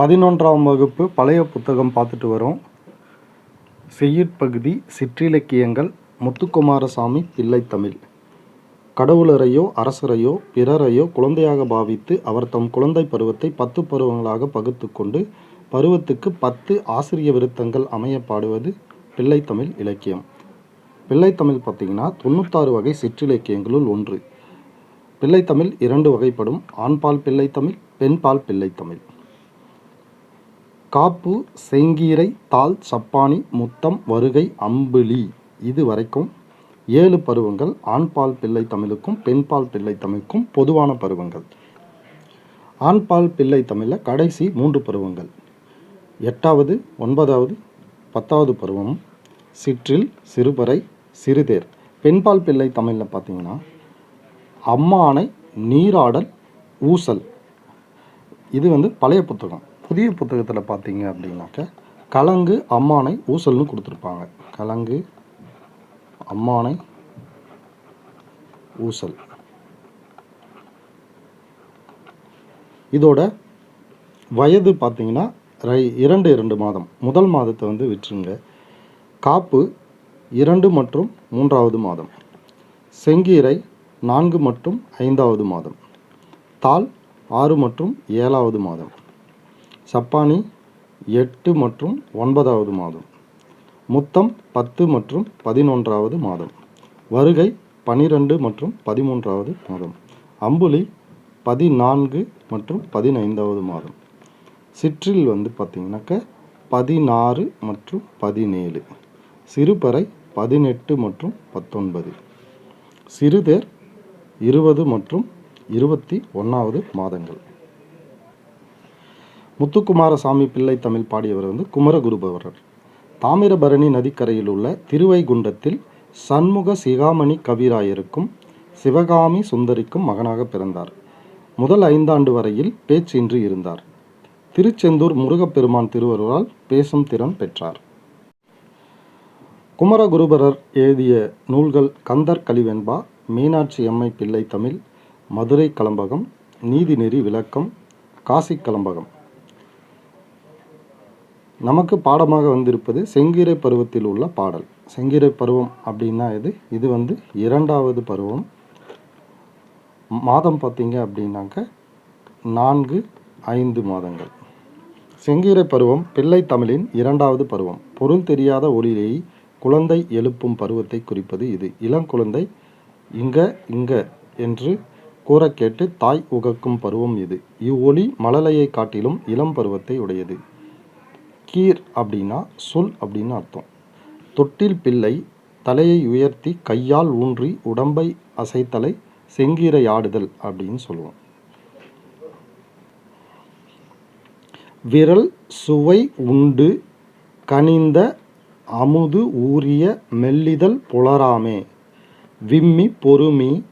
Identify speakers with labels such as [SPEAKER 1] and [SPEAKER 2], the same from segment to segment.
[SPEAKER 1] பதினொன்றாம் வகுப்பு பழைய புத்தகம் பார்த்துட்டு வரோம். செய்யுட்பகுதி சிற்றிலக்கியங்கள் முத்துக்குமாரசாமி பிள்ளைத்தமிழ் கடவுளரையோ அரசரையோ பிறரையோ குழந்தையாக பாவித்து அவர் தம் குழந்தை பருவத்தை பத்து பருவங்களாக பகுத்து கொண்டு பருவத்துக்கு பத்து ஆசிரிய விருத்தங்கள் அமைய பாடுவது பிள்ளைத்தமிழ் இலக்கியம். பிள்ளைத்தமிழ் பார்த்திங்கன்னா தொண்ணூத்தாறு வகை சிற்றிலக்கியங்களுள் ஒன்று. பிள்ளைத்தமிழ் இரண்டு வகைப்படும். ஆண்பால் பிள்ளைத்தமிழ் பெண்பால் பிள்ளைத்தமிழ் காப்பு செங்கீரை தாள் சப்பானி முத்தம் வருகை அம்பிளி இது வரைக்கும் ஏழு பருவங்கள் ஆண்பால் பிள்ளை தமிழுக்கும் பெண்பால் பிள்ளை தமிழுக்கும் பொதுவான பருவங்கள். ஆண்பால் பிள்ளை தமிழில் கடைசி மூன்று பருவங்கள். எட்டாவது ஒன்பதாவது பத்தாவது பருவம் சிற்றில் சிறுபறை சிறுதேர். பெண்பால் பிள்ளை தமிழில் பார்த்தீங்கன்னா அம்மானை நீராடல் ஊசல். இது வந்து பழைய புத்தகம். புதிய புத்தகத்தில் பார்த்தீங்க அப்படின்னாக்க கலங்கு அம்மானை ஊசல்னு கொடுத்துருப்பாங்க. கலங்கு அம்மானை ஊசல். இதோட வயது பார்த்தீங்கன்னா ரை இரண்டு இரண்டு மாதம். முதல் மாதத்தை வந்து விட்டுருங்க. காப்பு இரண்டு மற்றும் மூன்றாவது மாதம். செங்கீரை நான்கு மற்றும் ஐந்தாவது மாதம். தாள் ஆறு மற்றும் ஏழாவது மாதம். சப்பானி எட்டு மற்றும் ஒன்பதாவது மாதம். முத்தம் பத்து மற்றும் பதினொன்றாவது மாதம். வருகை பனிரெண்டு மற்றும் பதிமூன்றாவது மாதம். அம்புலி பதினான்கு மற்றும் பதினைந்தாவது மாதம். சிற்றில் வந்து பார்த்திங்கனாக்க பதினாறு மற்றும் பதினேழு. சிறுபறை பதினெட்டு மற்றும் பத்தொன்பது. சிறுதேர் இருபது மற்றும் இருபத்தி ஒன்றாவது மாதங்கள். முத்துக்குமாரசாமி பிள்ளை தமிழ் பாடியவர் வந்து குமரகுருபவரர். தாமிரபரணி நதிக்கரையில் உள்ள திருவைகுண்டத்தில் சண்முக சிகாமணி கவிராயருக்கும் சிவகாமி சுந்தரிக்கும் மகனாக பிறந்தார். முதல் ஐந்தாண்டு வரையில் பேச்சின்றி இருந்தார். திருச்செந்தூர் முருகப்பெருமான் திருவருவால் பேசும் திறன் பெற்றார். குமரகுருபரர் எழுதிய நூல்கள் கந்தர் கலிவெண்பா மீனாட்சி அம்மை பிள்ளை தமிழ் மதுரை கலம்பகம் நீதிநெறி விளக்கம் காசி கலம்பகம். நமக்கு பாடமாக வந்திருப்பது செங்கீரை பருவத்தில் உள்ள பாடல். செங்கீரை பருவம் அப்படின்னா இது இது வந்து இரண்டாவது பருவம். மாதம் பார்த்தீங்க அப்படின்னாக்க நான்கு ஐந்து மாதங்கள். செங்கீரை பருவம் பிள்ளை தமிழின் இரண்டாவது பருவம். பொருள் தெரியாத ஒளியை குழந்தை எழுப்பும் பருவத்தை குறிப்பது இது. இளங்குழந்தை இங்க இங்க என்று கூற கேட்டு தாய் உகக்கும் பருவம் இது. இவ்வொளி மழலையை காட்டிலும் இளம் பருவத்தை உடையது. கீர் அப்படின்னா சொல் அப்படின்னு அர்த்தம். தொட்டில் பிள்ளை தலையை உயர்த்தி கையால் ஊன்றி உடம்பை அசைத்தலை செங்கீரை ஆடுதல் அப்படின்னு சொல்லுவோம். விரல் சுவை உண்டு கனிந்த அமுது ஊறிய மெல்லிதழ் புலராமே. விம்மி பொறுமி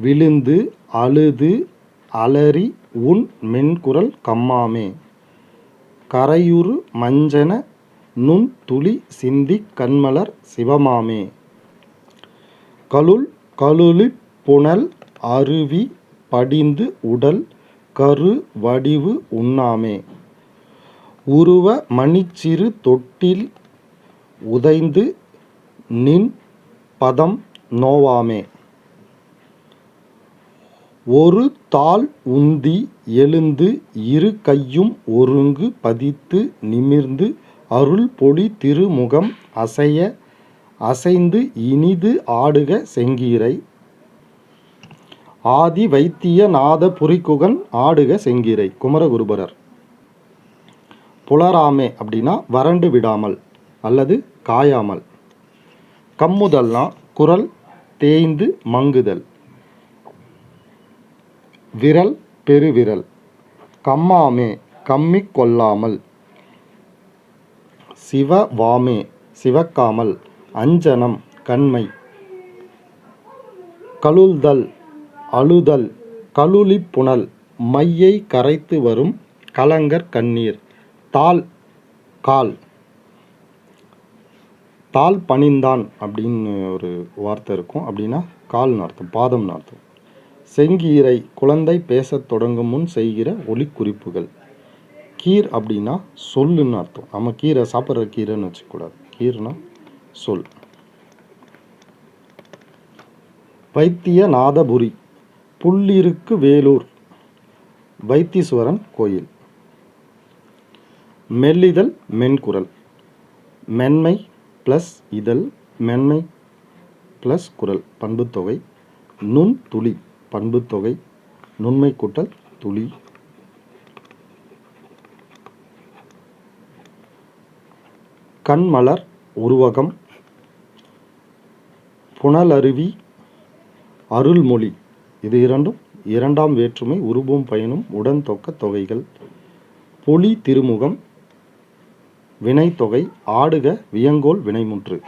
[SPEAKER 1] விழுந்து அழுது அலறி உன் மென்குரல் கம்மாமே. கரையுறு மஞ்சன நுண் துளி சிந்தி கண்மலர் சிவமாமே. கலுள் கலுளிப் புனல் அருவி படிந்து உடல் கரு வடிவு உண்ணாமே. உருவ மணிச்சிறு தொட்டில் உதைந்து நின் பதம் நோவாமே. ஒரு தாள் உந்தி எழுந்து இரு கையும் ஒருங்கு பதித்து நிமிர்ந்து அருள் பொழி திருமுகம் அசைய அசைந்து இனிது ஆடுக செங்கீரை. ஆதி வைத்திய நாத புரிக்குகன் ஆடுக செங்கீரை. குமரகுருபரர். புலராமே அப்படின்னா வறண்டு விடாமல் அல்லது காயாமல். கம்முதல்னா குரல் தேய்ந்து மங்குதல். விரல் பெருவிரல். கம்மாமே கம்மி கொள்ளாமல். சிவவாமே சிவக்காமல். அஞ்சனம் கண்மை. கலுழ்தல் அழுதல். கலுளிப்புணல் மையை கரைத்து வரும் கலங்கர் கண்ணீர். தாள் கால். தாள் பணிந்தான் அப்படின்னு ஒரு வார்த்தை இருக்கும். அப்படின்னா கால்னு அர்த்தம் பாதம்னு அர்த்தம். செங்கீரை குழந்தை பேசத் தொடங்கும் முன் செய்கிற ஒலிக்குறிப்புகள். கீர் அப்படின்னா சொல்லுன்னு அர்த்தம். நம்ம கீரை சாப்பிட்ற கீரைன்னு வச்சுக்கூடாது கீர்னா சொல். வைத்தியநாதபுரி புள்ளிருக்கு வேலூர் வைத்தீஸ்வரன் கோயில். மெல்லிதழ் மென்குரல் மென்மை ப்ளஸ் இதழ் மென்மை ப்ளஸ் குரல் பண்புத்தொகை நுண் துளி பண்புத்தொகை நுண்மை கூட்டல் துளி. கண்மலர் உருவகம் புனலருவி அருள்மொழி. இது இரண்டும் இரண்டாம் வேற்றுமை உருபும் பயனும் உடன் தொக்க தொகைகள். பொலி திருமுகம் வினைத்தொகை ஆடுக வியங்கோல் வினைமுற்று.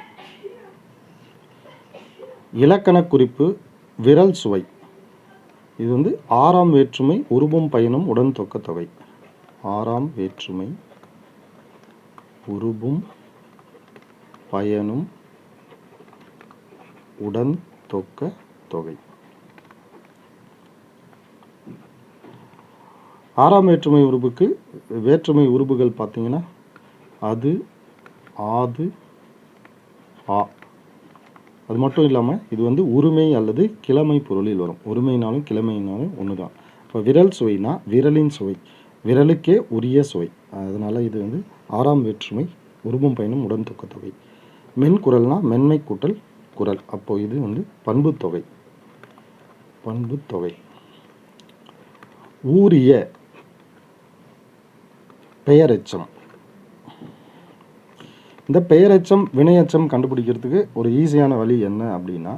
[SPEAKER 1] இலக்கணக் குறிப்பு விரல் சுவை. இது வந்து ஆறாம் வேற்றுமை உருபும் பயனும் உடன் தொக்க தொகை. ஆறாம் வேற்றுமை உருபும் பயனும் உடன் தொக்க தொகை. ஆறாம் வேற்றுமை உருபுக்கு வேற்றுமை உருபுகள் பார்த்தீங்கன்னா அது ஆது ஆ. அது மட்டும் இல்லாமல் இது வந்து உரிமை அல்லது கிழமை பொருளில் வரும். உரிமைனாலும் கிழமைனாலும் ஒன்று தான் இப்போ விரல் சுவைனா விரலின் சுவை. விரலுக்கே உரிய சுவை. அதனால் இது வந்து ஆறாம் வேற்றுமை உருவம் பயனும் உடன் தொகை மென் குரல்னா மென்மை கூட்டல் குரல். அப்போது இது வந்து பண்பு தொகை பண்பு தொகை ஊரிய பெயரெச்சம். இந்த பெயரச்சம் வினையச்சம் கண்டுபிடிக்கிறதுக்கு ஒரு ஈஸியான வழி என்ன அப்படின்னா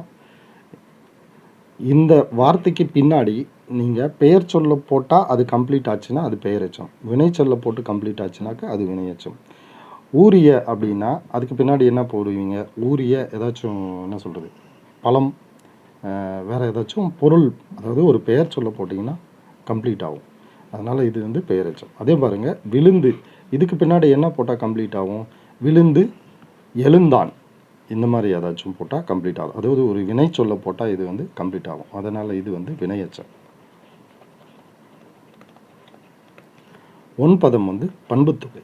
[SPEAKER 1] இந்த வார்த்தைக்கு பின்னாடி நீங்கள் பெயர் சொல்ல போட்டால் அது கம்ப்ளீட் ஆச்சுன்னா அது பெயரச்சம். வினை சொல்ல போட்டு கம்ப்ளீட் ஆச்சுனாக்கா அது வினையச்சம். ஊரிய அப்படின்னா அதுக்கு பின்னாடி என்ன போடுவீங்க? ஊரிய ஏதாச்சும் என்ன சொல்கிறது பழம் வேறு ஏதாச்சும் பொருள் அதாவது ஒரு பெயர் சொல்ல போட்டிங்கன்னா கம்ப்ளீட் ஆகும். அதனால் இது வந்து பெயரச்சம். அதே பாருங்கள் விழுந்து இதுக்கு பின்னாடி என்ன போட்டால் கம்ப்ளீட் ஆகும்? விழுந்து எழுந்தான். இந்த மாதிரி ஏதாச்சும் போட்டால் கம்ப்ளீட் ஆகும். அதாவது ஒரு வினை சொல்ல போட்டால் இது வந்து கம்ப்ளீட் ஆகும். அதனால் இது வந்து வினையச்சம் ஒன்பதம் வந்து பண்புத்தொகை.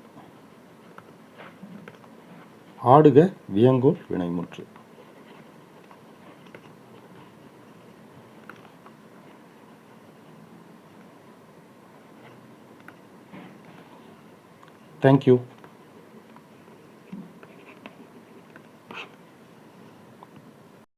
[SPEAKER 1] ஆடுக வியங்கோல் வினைமுற்று. தேங்க்யூ